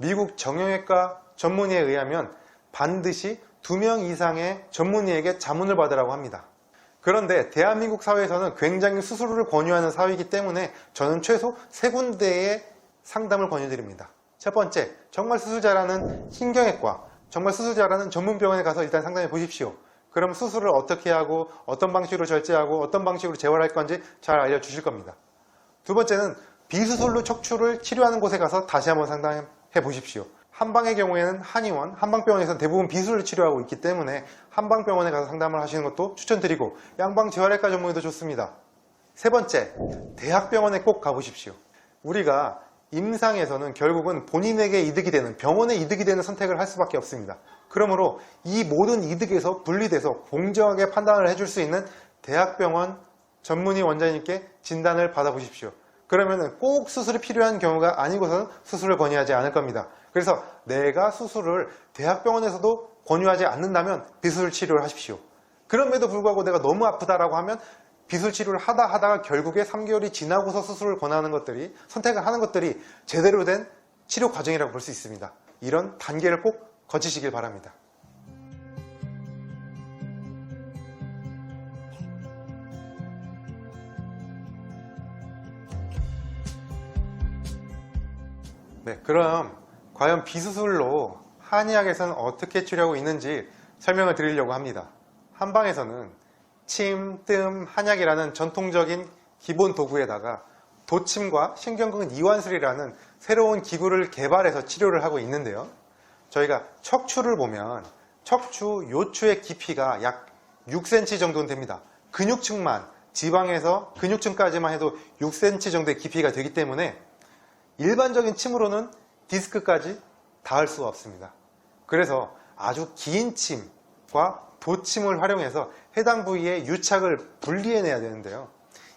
미국 정형외과 전문의에 의하면 반드시 두명 이상의 전문의에게 자문을 받으라고 합니다. 그런데 대한민국 사회에서는 굉장히 수술을 권유하는 사회이기 때문에 저는 최소 세 군데의 상담을 권유드립니다. 첫 번째, 정말 수술 잘하는 신경외과, 정말 수술 잘하는 전문병원에 가서 일단 상담해 보십시오. 그럼 수술을 어떻게 하고 어떤 방식으로 절제하고 어떤 방식으로 재활할 건지 잘 알려주실 겁니다. 두 번째는 비수술로 척추를 치료하는 곳에 가서 다시 한번 상담해 보십시오. 한방의 경우에는 한의원, 한방병원에서는 대부분 비수술을 치료하고 있기 때문에 한방병원에 가서 상담을 하시는 것도 추천드리고 양방 재활외과 전문의도 좋습니다. 세 번째, 대학병원에 꼭 가보십시오. 우리가 임상에서는 결국은 본인에게 이득이 되는 병원에 이득이 되는 선택을 할 수밖에 없습니다. 그러므로 이 모든 이득에서 분리돼서 공정하게 판단을 해줄 수 있는 대학병원 전문의 원장님께 진단을 받아보십시오. 그러면 꼭 수술이 필요한 경우가 아니고서는 수술을 권유하지 않을 겁니다. 그래서 내가 수술을 대학병원에서도 권유하지 않는다면 비수술 치료를 하십시오. 그럼에도 불구하고 내가 너무 아프다라고 하면 비술 치료를 하다 하다가 결국에 3개월이 지나고서 수술을 권하는 것들이 선택을 하는 것들이 제대로 된 치료 과정이라고 볼 수 있습니다. 이런 단계를 꼭 거치시길 바랍니다. 네, 그럼 과연 비수술로 한의학에서는 어떻게 치료하고 있는지 설명을 드리려고 합니다. 한방에서는 침, 뜸, 한약이라는 전통적인 기본 도구에다가 도침과 신경근 이완술이라는 새로운 기구를 개발해서 치료를 하고 있는데요. 저희가 척추를 보면 척추 요추의 깊이가 약 6cm 정도는 됩니다. 근육층만 지방에서 근육층까지만 해도 6cm 정도의 깊이가 되기 때문에 일반적인 침으로는 디스크까지 닿을 수가 없습니다. 그래서 아주 긴 침과 도침을 활용해서 해당 부위의 유착을 분리해내야 되는데요.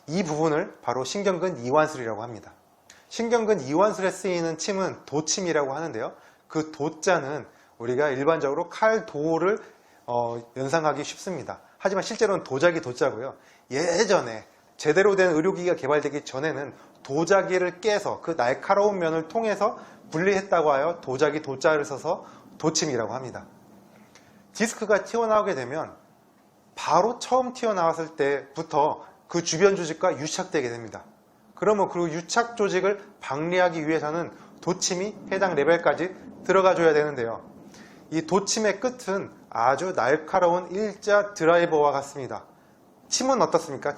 이 부분을 바로 신경근 이완술이라고 합니다. 신경근 이완술에 쓰이는 침은 도침이라고 하는데요. 그 도자는 우리가 일반적으로 칼 도를 어, 연상하기 쉽습니다. 하지만 실제로는 도자기 도자고요. 예전에 제대로 된 의료기기가 개발되기 전에는 도자기를 깨서 그 날카로운 면을 통해서 분리했다고 하여 도자기 도자를 써서 도침이라고 합니다. 디스크가 튀어나오게 되면 바로 처음 튀어나왔을 때부터 그 주변 조직과 유착되게 됩니다. 그러면 그 유착 조직을 방리하기 위해서는 도침이 해당 레벨까지 들어가 줘야 되는데요. 이 도침의 끝은 아주 날카로운 일자 드라이버와 같습니다. 침은 어떻습니까?